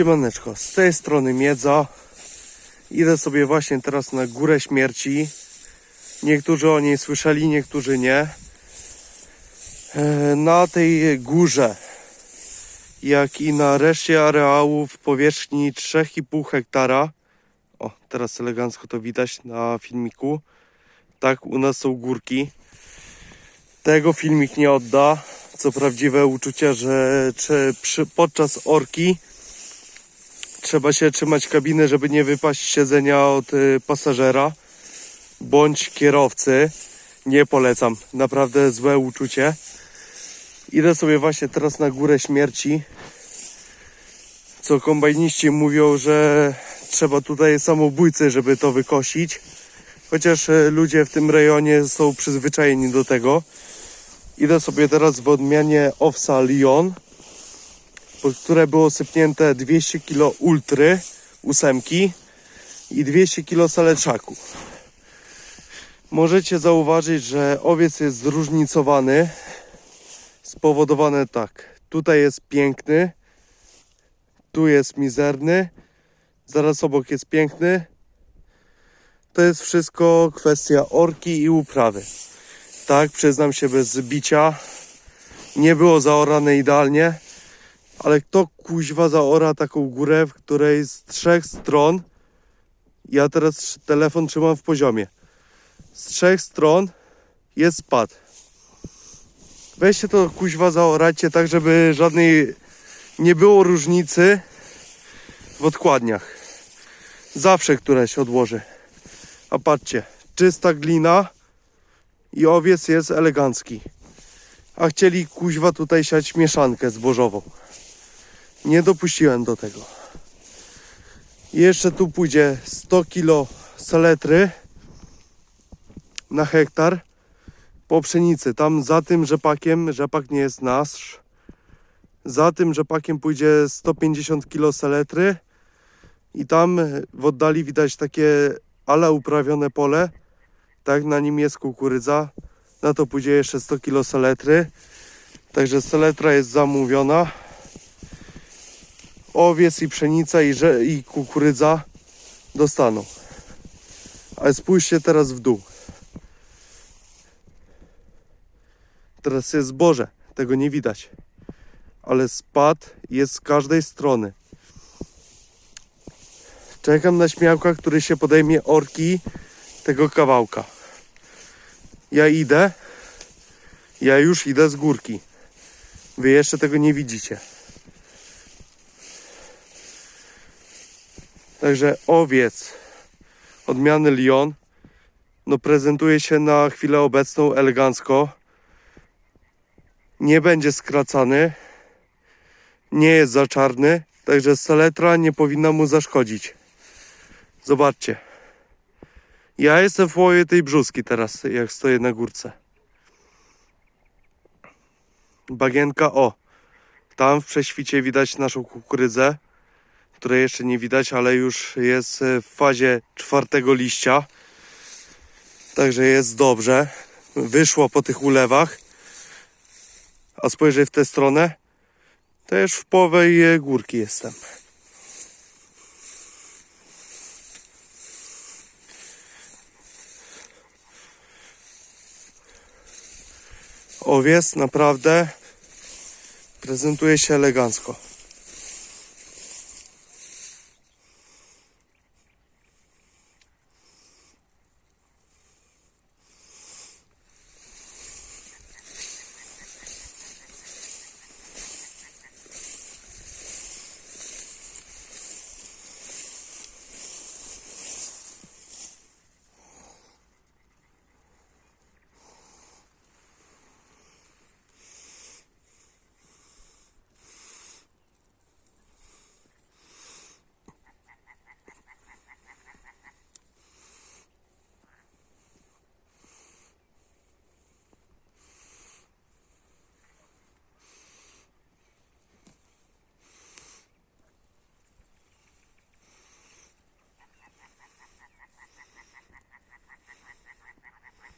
Siemaneczko, z tej strony Miedza. Idę sobie właśnie teraz na Górę Śmierci. Niektórzy o niej słyszeli, niektórzy nie. E, Na tej górze, jak i na reszcie areału w powierzchni 3,5 hektara, o teraz elegancko to widać na filmiku, tak u nas są górki. Tego filmik nie odda, co prawdziwe uczucie, że czy przy, podczas orki trzeba się trzymać kabiny, żeby nie wypaść siedzenia od y, pasażera bądź kierowcy. Nie polecam, naprawdę złe uczucie. Idę sobie właśnie teraz na górę śmierci. Co kombajniści mówią, że trzeba tutaj samobójcy, żeby to wykosić. Chociaż y, ludzie w tym rejonie są przyzwyczajeni do tego. Idę sobie teraz w odmianie Owsa Lyon, pod które było sypnięte 200 kg ultry, ósemki i 200 kg saleczaku. Możecie zauważyć, że owiec jest zróżnicowany. Spowodowane tak. Tutaj jest piękny, tu jest mizerny, zaraz obok jest piękny. To jest wszystko kwestia orki i uprawy. Tak, przyznam się bez bicia. Nie było zaorane idealnie, ale kto kuźwa zaora taką górę, w której z trzech stron, ja teraz telefon trzymam w poziomie, z trzech stron jest spad. Weźcie to kuźwa zaorajcie tak, żeby żadnej nie było różnicy w odkładniach. Zawsze któreś odłoży. A patrzcie, czysta glina i owiec jest elegancki. A chcieli kuźwa tutaj siać mieszankę zbożową. Nie dopuściłem do tego. Jeszcze tu pójdzie 100 kg saletry na hektar po pszenicy. Tam za tym rzepakiem, rzepak nie jest nasz, za tym rzepakiem pójdzie 150 kg saletry i tam w oddali widać takie ala uprawione pole. Tak, na nim jest kukurydza. Na to pójdzie jeszcze 100 kg saletry. Także saletra jest zamówiona. Owiec i pszenica i, rze- i kukurydza dostaną. Ale spójrzcie teraz w dół. Teraz jest zboże. Tego nie widać. Ale spad jest z każdej strony. Czekam na śmiałka, który się podejmie orki tego kawałka. Ja idę. Ja już idę z górki. Wy jeszcze tego nie widzicie. Także owiec odmiany Lyon no prezentuje się na chwilę obecną elegancko. Nie będzie skracany. Nie jest za czarny. Także saletra nie powinna mu zaszkodzić. Zobaczcie. Ja jestem w połowie tej brzuski teraz, jak stoję na górce. Bagienka, o. Tam w prześwicie widać naszą kukurydzę, której jeszcze nie widać, ale już jest e, w fazie czwartego liścia. Także jest dobrze. Wyszło po tych ulewach. A spojrzę w tę stronę. Też w połowie górki jestem. Owiec naprawdę prezentuje się elegancko.